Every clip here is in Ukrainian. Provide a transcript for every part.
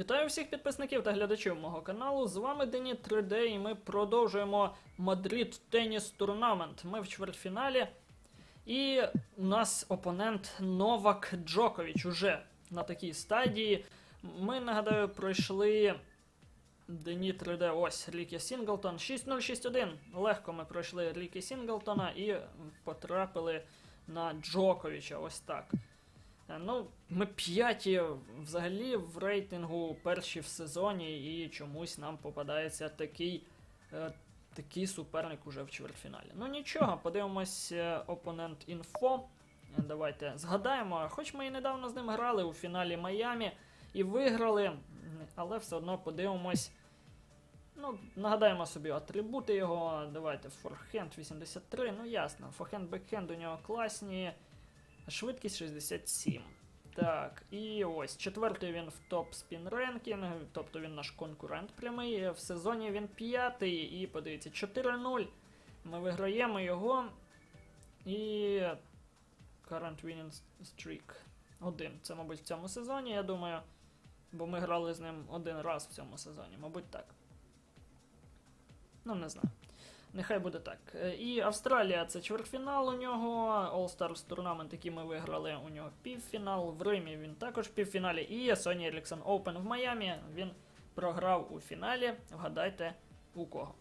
Вітаю всіх підписників та глядачів мого каналу. З вами Дені 3D і ми продовжуємо Мадрид Теніс Турнамент. Ми в чвертьфіналі. І у нас опонент Новак Джокович уже на такій стадії. Ми, нагадаю, пройшли Дені 3D, ось Рікі Сінглтон. 6-0-6-1. Легко ми пройшли Рікі Сінглтона і потрапили на Джоковича. Ось так. Е, Ну, ми п'яті взагалі в рейтингу перші в сезоні, і чомусь нам попадається такий, е, такий суперник уже в чвертьфіналі. Ну нічого, подивимось е, опонент інфо. Е, Давайте згадаємо, хоч ми і недавно з ним грали у фіналі Майамі і виграли, але все одно подивимось. Ну, нагадаємо собі атрибути його. Давайте форхенд 83, ну ясно, форхенд бекхенд у нього класні. Швидкість 67. Так, і ось четвертий він в топ спін ренкінг, тобто він наш конкурент прямий. В сезоні він п'ятий, і подивіться, 4-0. Ми виграємо його. І. Current winning streak. Один. Це, мабуть, в цьому сезоні, я думаю. Бо ми грали з ним один раз в цьому сезоні, мабуть, так. Ну, не знаю. Нехай буде так. Е, І Австралія це чвертьфінал у нього. All Stars турнамент, який ми виграли, у нього півфінал. В Римі він також в півфіналі. І Sony Ericsson Open в Майамі він програв у фіналі. Вгадайте у кого.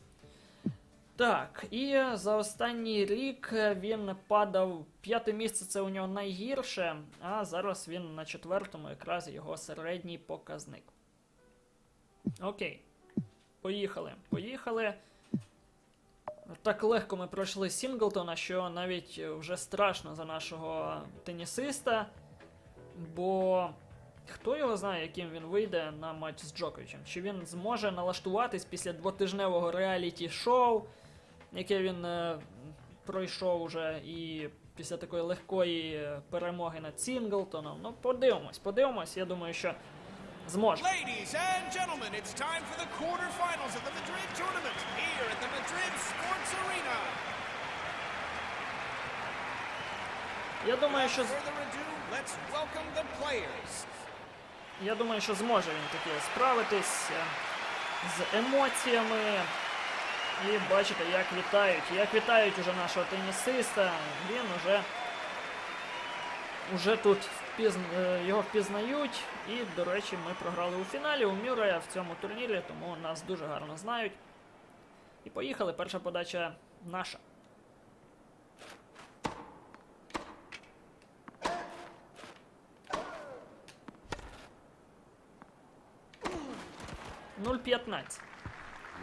Так, і за останній рік він падав. П'яте місце це у нього найгірше, а зараз він на четвертому, якраз його середній показник. Окей. Поїхали. Поїхали. Так легко ми пройшли Сінглтона, що навіть вже страшно за нашого тенісиста. Бо хто його знає, яким він вийде на матч з Джоковичем? Чи він зможе налаштуватись після двотижневого реаліті-шоу, яке він е, пройшов уже, і після такої легкої е, перемоги над Сінглтоном? Ну, подивимось, подивимось. Я думаю, що зможе. Я думаю, що. Я думаю, що зможе він таки справитись е, з емоціями. І бачите, як вітають. Як вітають уже нашого тенісиста. Він уже, уже тут впізн... е, його впізнають. І, до речі, ми програли у фіналі у Мюррея в цьому турнірі, тому нас дуже гарно знають. І поїхали. Перша подача наша. Нуль 15.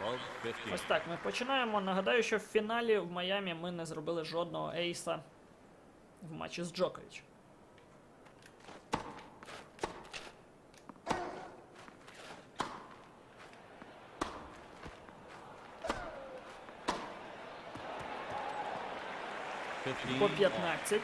Love 15. Ось так, ми починаємо. Нагадаю, що в фіналі в Майамі ми не зробили жодного ейса в матчі з Джокович. По 15.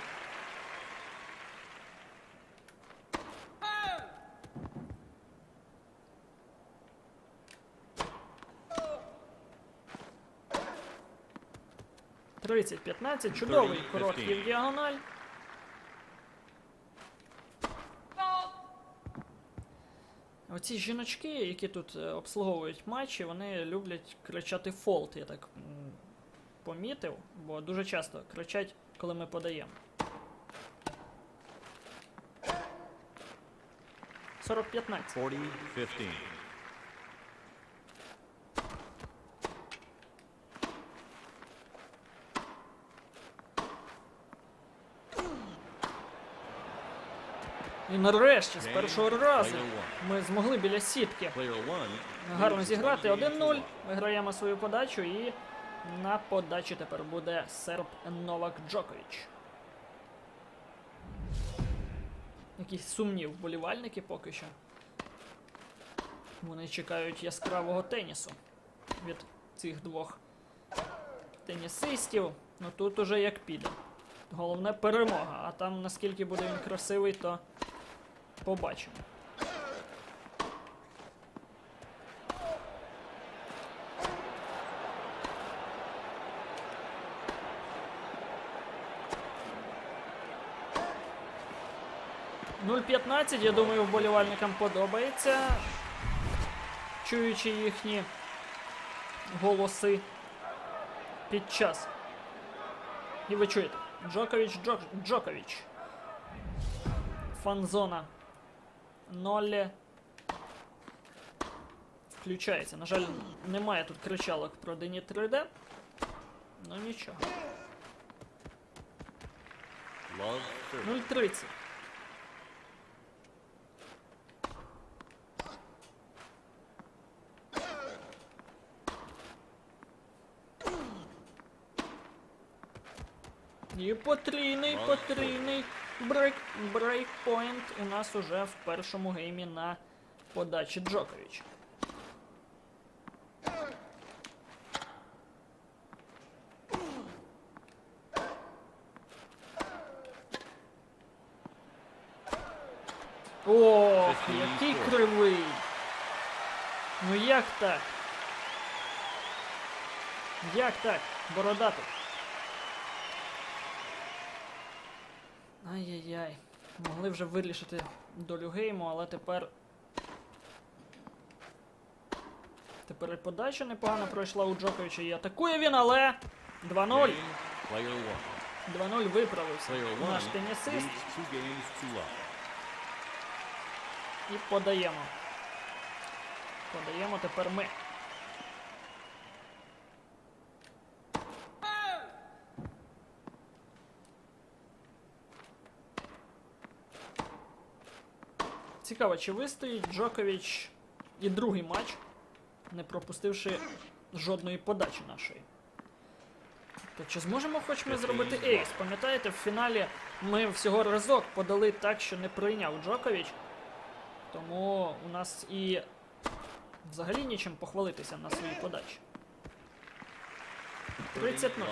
Тридцять 15. Чудовий 30, короткий в діагональ. Оці жіночки, які тут е, обслуговують матчі, вони люблять кричати фолт, я так помітив, бо дуже часто кричать, коли ми подаємо. 40-15. 40, 15. І нарешті, з першого разу, ми змогли біля сітки гарно зіграти. 1-0. Виграємо свою подачу і на подачі тепер буде серб Новак Джокович. Якісь сумні вболівальники поки що. Вони чекають яскравого тенісу від цих двох тенісистів. Ну тут уже як піде. Головне перемога, а там наскільки буде він красивий, то побачимо. Нуль 15, я думаю, вболівальникам подобається. чуючи їхні голоси під час. І ви чуєте. Джокович, Джок, Джокович. Фанзона. Нолі. Включається. На жаль, немає тут кричалок про Дені 3D. Ну нічого. 0.30. І потрійний, потрійний брейк, брейкпойнт у нас уже в першому геймі на подачі Джокович. Ох, який кривий. Ну як так? Як так? Бородатий. Ай-яй-яй. Могли вже вирішити долю гейму, але тепер. Тепер і подача непогано пройшла у Джоковича і атакує він, але 2-0. Game, player 1. 2-0 виправився наш тенісист і подаємо. Подаємо тепер ми. Цікаво, чи вистоїть Джокович і другий матч, не пропустивши жодної подачі нашої. Та чи зможемо хоч ми зробити ейс? Пам'ятаєте, в фіналі ми всього разок подали так, що не прийняв Джокович. Тому у нас і взагалі нічим похвалитися на своїй подачі. 30 0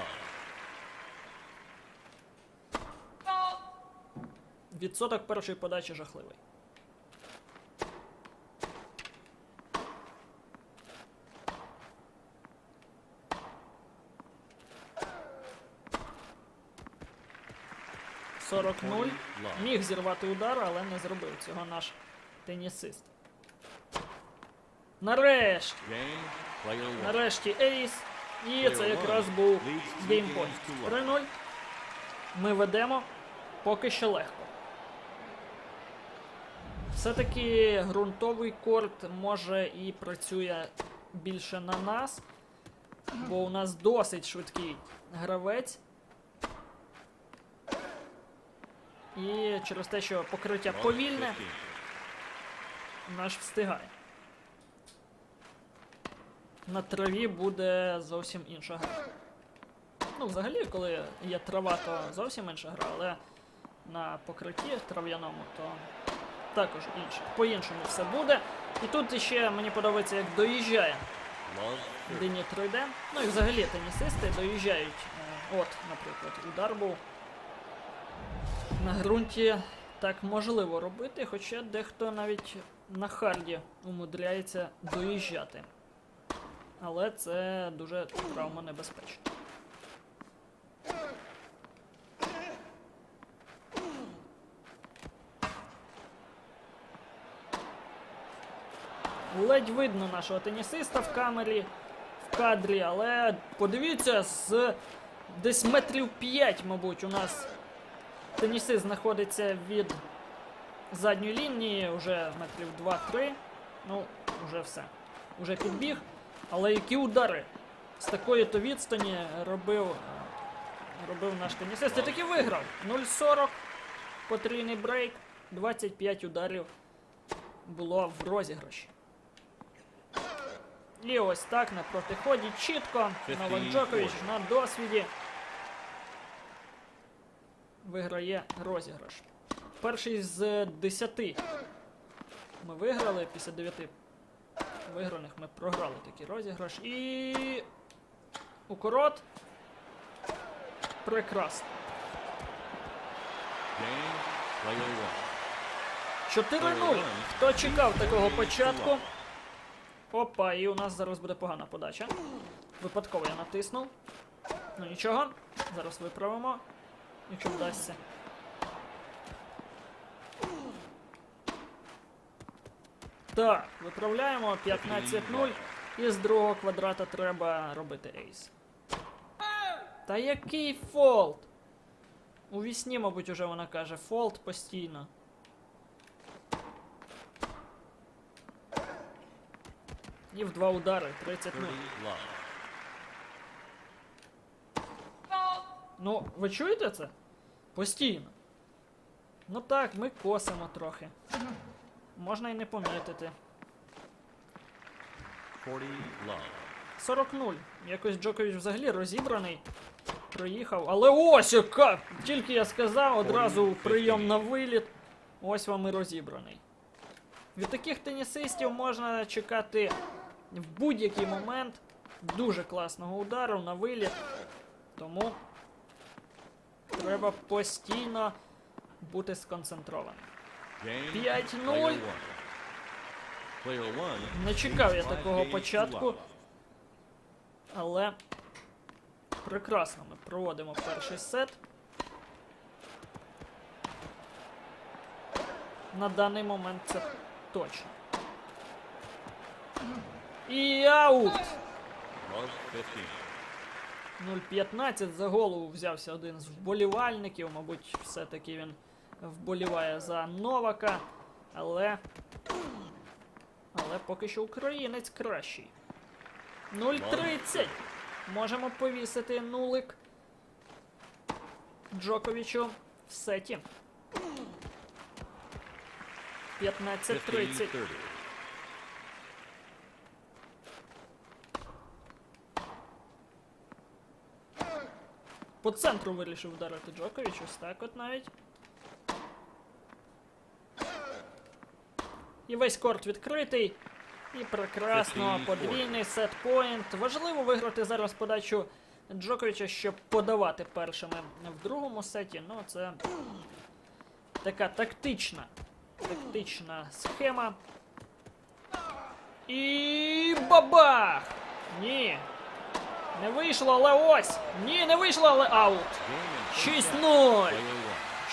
Відсоток першої подачі жахливий. Сорок нуль. Міг зірвати удар, але не зробив цього наш тенісист. Нарешті! Game, player 1. Нарешті ейс. І це якраз був геймпойнт. 3-0. Ми ведемо поки що легко. Все-таки ґрунтовий корт може і працює більше на нас, бо у нас досить швидкий гравець. І через те, що покриття повільне, наш встигає. На траві буде зовсім інша гра. Ну, взагалі, коли є трава, то зовсім інша гра, але на покритті трав'яному, то також інше. По-іншому все буде. І тут ще мені подобається, як доїжджає Love 30. Дині 3D. Ну і взагалі тенісисти доїжджають. е, От, наприклад, удар був. На ґрунті так можливо робити, хоча дехто навіть на харді умудряється доїжджати. Але це дуже травмонебезпечно. Ледь видно нашого тенісиста в камері, в кадрі, але подивіться, з десь метрів 5, мабуть, у нас тенісист знаходиться від задньої лінії, вже метрів 2-3. Ну, вже все. Уже підбіг. Але які удари з такої то відстані робив, робив наш тенісист. І таки виграв. 0-40, потрійний брейк, 25 ударів було в розіграші. І ось так на протиході чітко. Новак Джокович на досвіді виграє розіграш. Перший з 10 ми виграли, після 9 виграних ми програли такий розіграш. І. Укорот. Прекрасно. 4-0. Хто чекав такого початку? Опа, і у нас зараз буде погана подача. Випадково я натиснув. Ну нічого. Зараз виправимо, якщо вдасться. Так, виправляємо 15-0. І з другого квадрата треба робити ейс. Та який фолд? У вісні, мабуть, уже вона каже фолд постійно. І в два удари 30 30 love. Ну, ви чуєте це? Постійно. Ну так, ми косимо трохи. Можна і не помітити. 40 love. 40-0. Якось Джокович взагалі розібраний. Проїхав. Але ось яка! Тільки я сказав, одразу прийом на виліт. Ось вам і розібраний. Від таких тенісистів можна чекати в будь-який момент дуже класного удару на виліт. Тому треба постійно бути сконцентрованим. 5-0. Player one. Player one. Не чекав я такого початку. Але прекрасно ми проводимо перший сет. На даний момент це точно. І аут! Love 15. 0-15 за голову взявся один з вболівальників. Мабуть, все-таки він вболіває за Новака. Але. Але поки що українець кращий. 0-30. Можемо повісити нулик Джоковичу в сеті. 15-30. По центру вирішив вдарити Джокович, ось так от навіть. І весь корт відкритий. І прекрасно, подвійний сет-поінт. Важливо виграти зараз подачу Джоковича, щоб подавати першими в другому сеті. Ну, це така тактична, тактична схема. І бабах! Ні. Не вийшло, але ось! Ні, не вийшло, але аут! 6-0!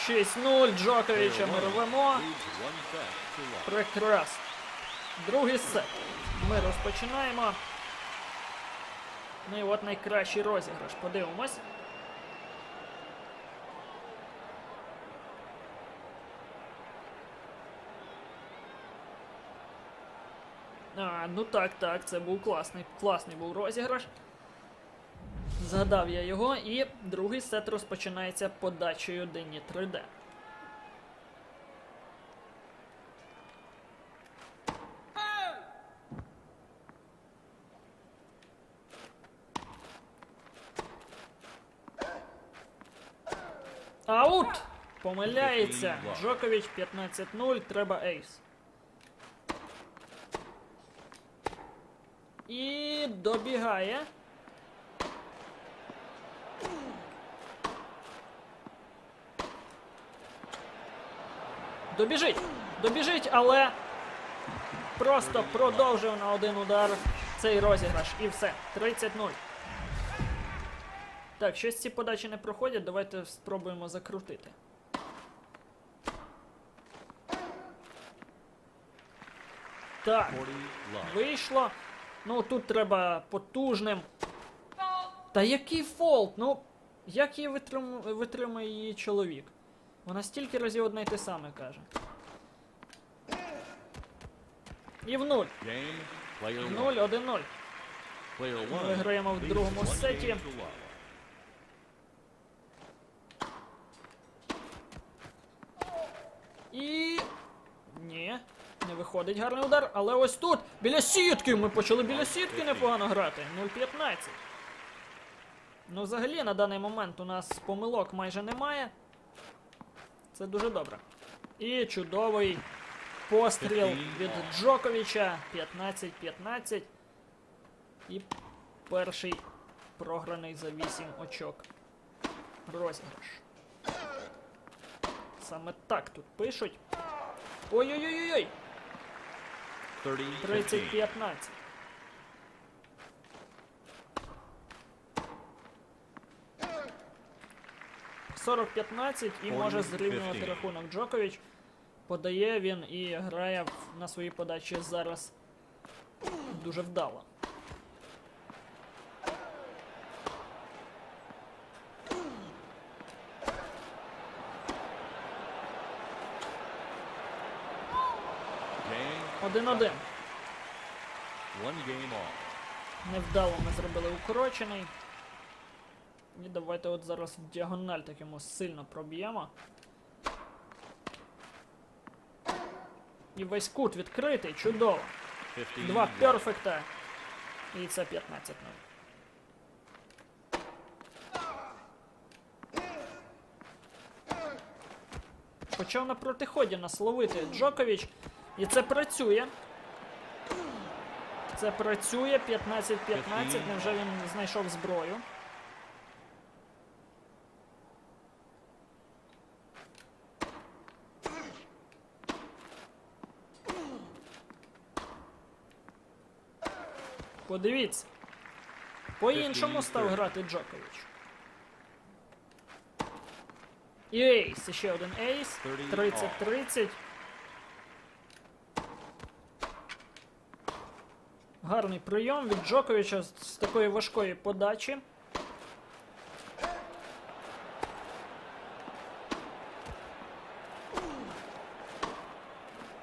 6-0 Джоковича ми рвемо. Прекрасно. Другий сет. Ми розпочинаємо. Ну і от найкращий розіграш. Подивимось. А, ну так, так, це був класний, класний був розіграш. Згадав я його, і другий сет розпочинається подачею Дені 3D. Аут! Помиляється. Джокович 15-0, треба ейс. І добігає. Добіжить! Добіжить, але просто продовжив на один удар цей розіграш. І все. 30-0. Так, щось ці подачі не проходять, давайте спробуємо закрутити. Так, вийшло. Ну тут треба потужним. Та який фолт? Ну, як її витрим... витримує її чоловік? Вона стільки разів одне й те саме каже. І в нуль. Game. Player Нуль, one. один нуль. Player one. Виграємо в другому сеті. І. Ні, не виходить гарний удар, але ось тут, біля сітки, ми почали біля сітки непогано грати. 0-15. Ну, взагалі, на даний момент у нас помилок майже немає. Це дуже добре. І чудовий постріл від Джоковича. 15-15. І перший програний за 8 очок. Розіграш. Саме так тут пишуть. Ой-ой-ой-ой! 30 15. 30-15. Сорок 15 і може зрівнювати рахунок Джокович. Подає він і грає на своїй подачі зараз дуже вдало. Один-один. Невдало ми зробили укорочений. І давайте от зараз в діагональ так йому сильно проб'ємо. І весь кут відкритий, чудово. 15 Два перфекта. І це 15 0 Почав на протиході нас ловити Джокович. І це працює. Це працює 15-15. Невже він знайшов зброю? Подивіться. По-іншому став грати Джокович. І ейс, ще один ейс. 30-30. Гарний прийом від Джоковича з такої важкої подачі.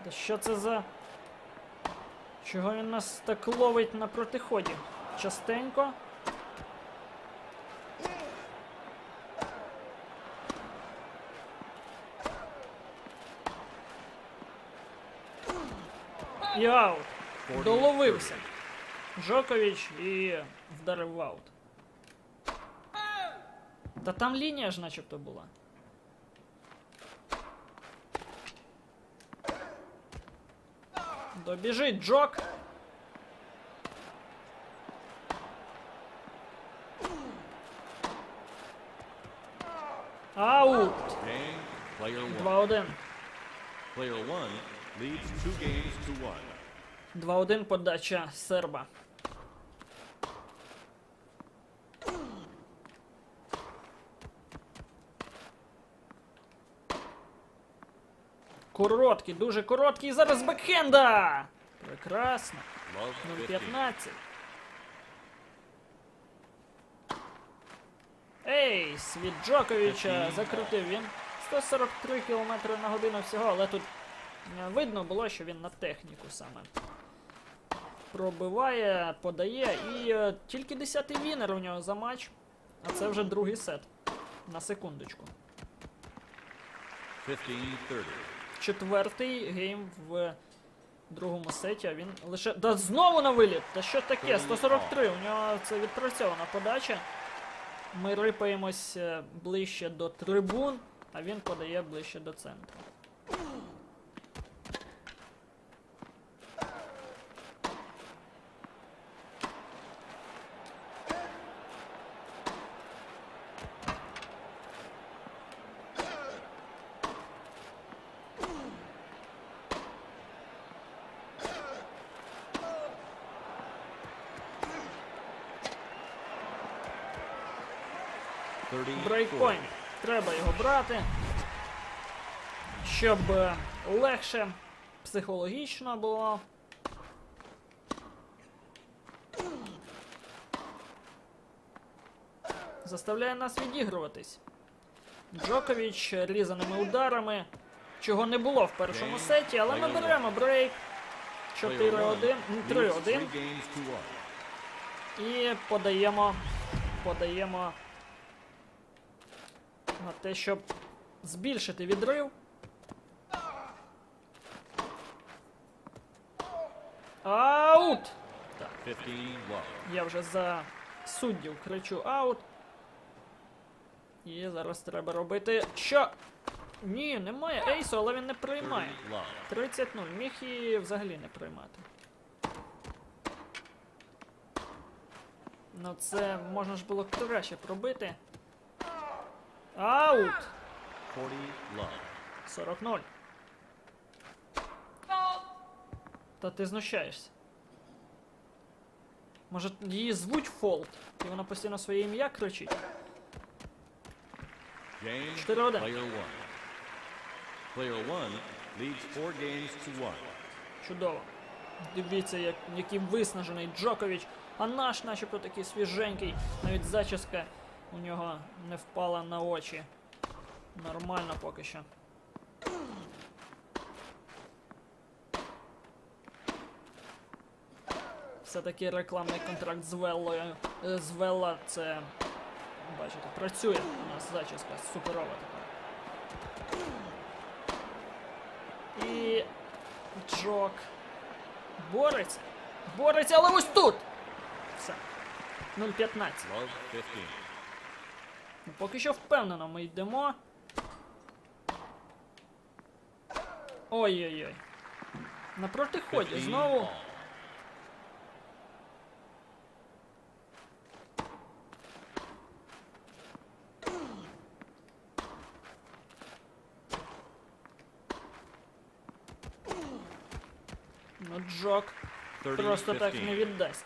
Та що це за. Чого він нас так ловить на протиході? Частенько. І аут. Доловився. Джокович і вдарив в аут. Та там лінія ж начебто була. Добіжить Джок. Аут! Game. Player one. 2-1. Player one leads two games to one. 2-1 подача серба. Короткий, дуже короткий. І Зараз бекхенда! Прекрасно. 15. 0-15. Ейс від Джоковича закрутив він. 143 км на годину всього, але тут е, видно було, що він на техніку саме. Пробиває, подає і е, тільки 10-й вінер у нього за матч. А це вже другий сет. На секундочку. 15-30. Четвертий гейм в другому сеті, а він лише. Да знову на виліт! Та що таке? 143. У нього це відпрацьована подача. Ми рипаємось е, ближче до трибун, а він подає ближче до центру. Брейкпойнт. Треба його брати. Щоб е, легше психологічно було. Заставляє нас відігруватись. Джокович різаними ударами, чого не було в першому сеті, але ми беремо брейк. 4-1, 3-1 і подаємо, подаємо на те, щоб збільшити відрив. Аут! Так, я вже за суддів кричу аут. І зараз треба робити. Що? Ні, немає ейсу, але він не приймає. 30 love. 30-0. Міг і взагалі не приймати. Ну це можна ж було краще пробити. Аут! 40 love. 40-0. Та ти знущаєшся. Може її звуть Фолт, і вона постійно своє ім'я кричить. Game. 4-1. Player one. Leads four games to one. Чудово. Дивіться, як, який виснажений Джокович, а наш начебто такий свіженький, навіть зачіска у нього не впала на очі. Нормально поки що. Все-таки рекламний контракт з Веллою. е, З Велла це. Бачите, працює у нас зачіска суперова така. І. Джок. Бореться. Бореться, але ось тут! Все. 0-15. Love 15. Поки що впевнено ми йдемо. Ой-ой-ой. На протиході знову. Ну, Джок просто так не віддасть.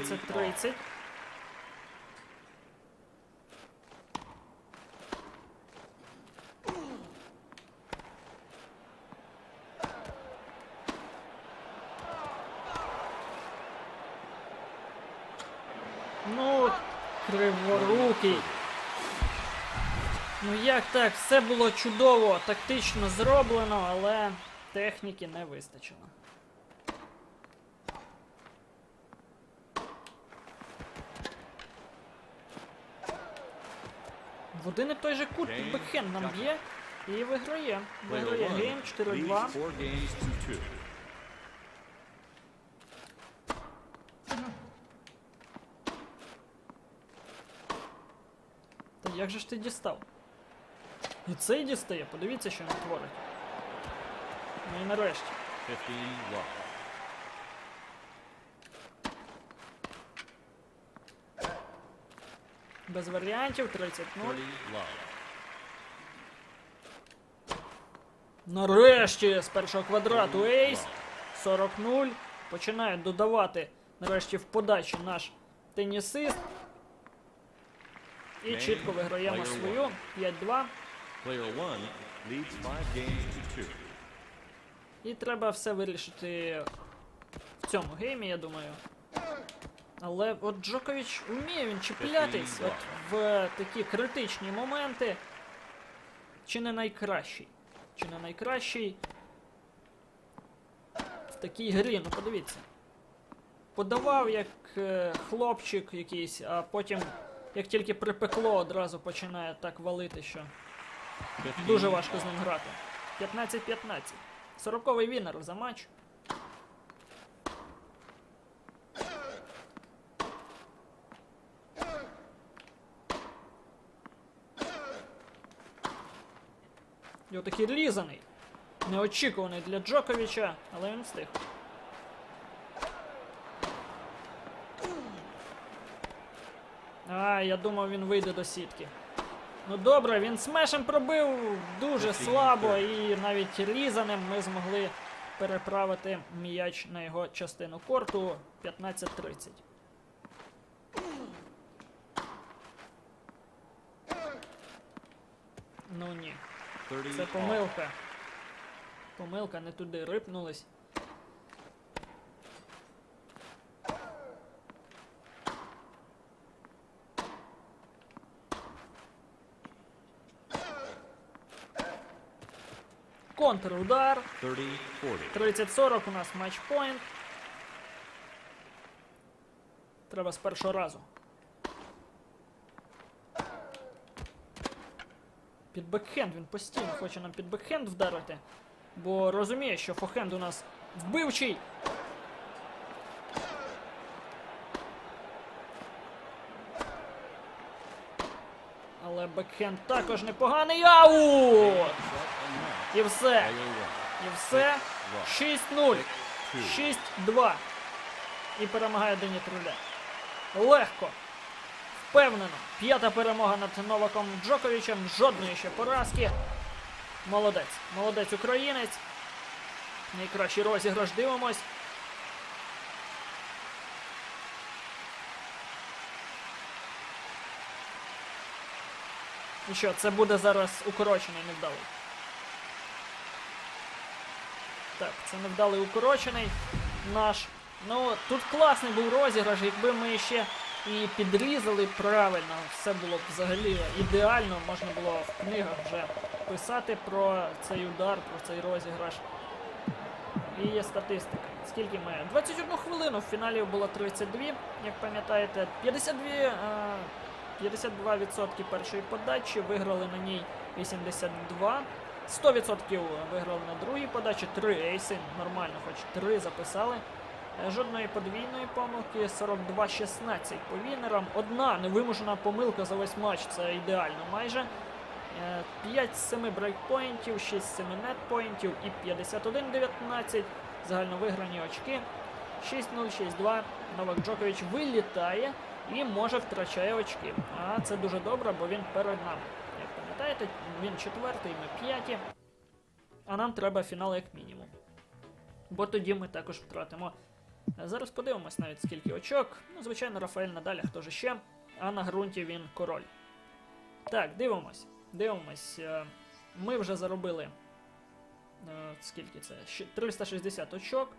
Тридцять тридцять. Ну, криворукий. Ну як так? Все було чудово, тактично зроблено, але техніки не вистачило. В один і той же кут. Бекхен нам б'є і виграє. Виграє гейм 4-2. leads four games to two. Та як же ж ти дістав? І цей дістає, подивіться, що він творить. Ну і нарешті. 15 love. Без варіантів, 30-0. Нарешті з першого квадрату ейс. 40-0. Починає додавати нарешті в подачі наш тенісист. І чітко виграємо свою. 5-2. Player one leads five games to two. І треба все вирішити в цьому геймі, я думаю. Але от Джокович вміє він чіплятись от в такі критичні моменти. Чи не найкращий? Чи не найкращий в такій грі? Ну подивіться. Подавав як е, хлопчик якийсь, а потім, як тільки припекло, одразу починає так валити, що дуже важко з ним грати. 15-15. Сороковий вінер за матч. І отакий різаний. Неочікуваний для Джоковича, але він встиг. А, я думав, він вийде до сітки. Ну добре, він смешем пробив дуже слабо, і навіть різаним ми змогли переправити м'яч на його частину корту 15-30. Ну ні, 30 це помилка. Помилка, не туди рипнулись. Контрудар. 30 40. 30-40 у нас матчпоінт. Треба з першого разу. Під бекхенд він постійно хоче нам під бекхенд вдарити. Бо розуміє, що фохенд у нас вбивчий. Але бекхенд також непоганий. Match. І все. І все. 6-0. 6-2. І перемагає Дені Труля. Легко. Впевнено. П'ята перемога над Новаком Джоковичем. Жодної ще поразки. Молодець. Молодець українець. Найкращий розіграш дивимось. І що, це буде зараз укорочений невдалий. Так, це невдалий укорочений наш. Ну, тут класний був розіграш, якби ми ще і підрізали правильно, все було б взагалі ідеально, можна було в книгах вже писати про цей удар, про цей розіграш. І є статистика. Скільки ми? 21 хвилину в фіналі було 32, як пам'ятаєте, 52, е, 52% першої подачі, виграли на ній 82. 100% виграли на другій подачі, 3 ейси, нормально, хоч 3 записали. Е, Жодної подвійної помилки, 42-16 по вінерам. Одна невимушена помилка за весь матч, це ідеально майже. 5 з 7 брейкпоінтів, 6 з 7 нетпоінтів і 51-19. Загально виграні очки. 6-0, 6-2. Новак Джокович вилітає і може втрачає очки. А це дуже добре, бо він перед нами. Як пам'ятаєте, він четвертий, ми п'яті. А нам треба фінал як мінімум. Бо тоді ми також втратимо. Е, Зараз подивимось навіть скільки очок. Ну, звичайно, Рафаель Надаль, а хто ж ще. А на ґрунті він король. Так, дивимось. Дивимось. Е, Ми вже заробили. е, Скільки це? 360 очок.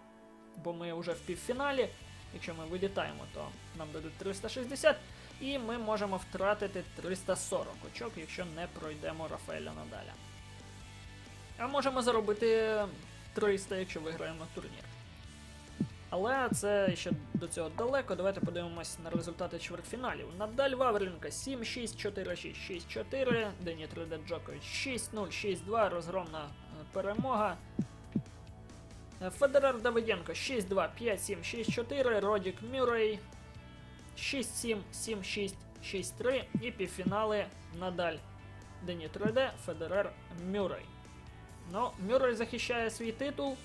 Бо ми вже в півфіналі. Якщо ми вилітаємо, то нам дадуть 360. І ми можемо втратити 340 очок, якщо не пройдемо Рафаеля Надаля. А можемо заробити 300, якщо виграємо турнір. Але це ще до цього далеко. Давайте подивимось на результати чвертьфіналів. Надаль Вавренко 7-6, 4-6, 6-4. Дені 3D Джокович 6-0, 6-2. Розгромна перемога. Е, Федерер Давиденко 6-2, 5-7, 6-4. Родік Мюррей 6-7, 7-6, 6-3. І півфінали Надаль Дені 3D, Федерер Мюррей. Ну, Мюррей захищає свій титул.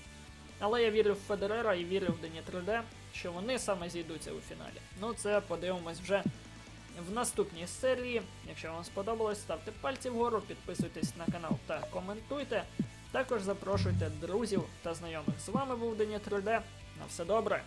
Але я вірю в Федерера і вірю в Дені 3D, що вони саме зійдуться у фіналі. Ну, це подивимось вже в наступній серії. Якщо вам сподобалось, ставте пальці вгору, підписуйтесь на канал та коментуйте. Також запрошуйте друзів та знайомих. З вами був Дені 3D. На все добре.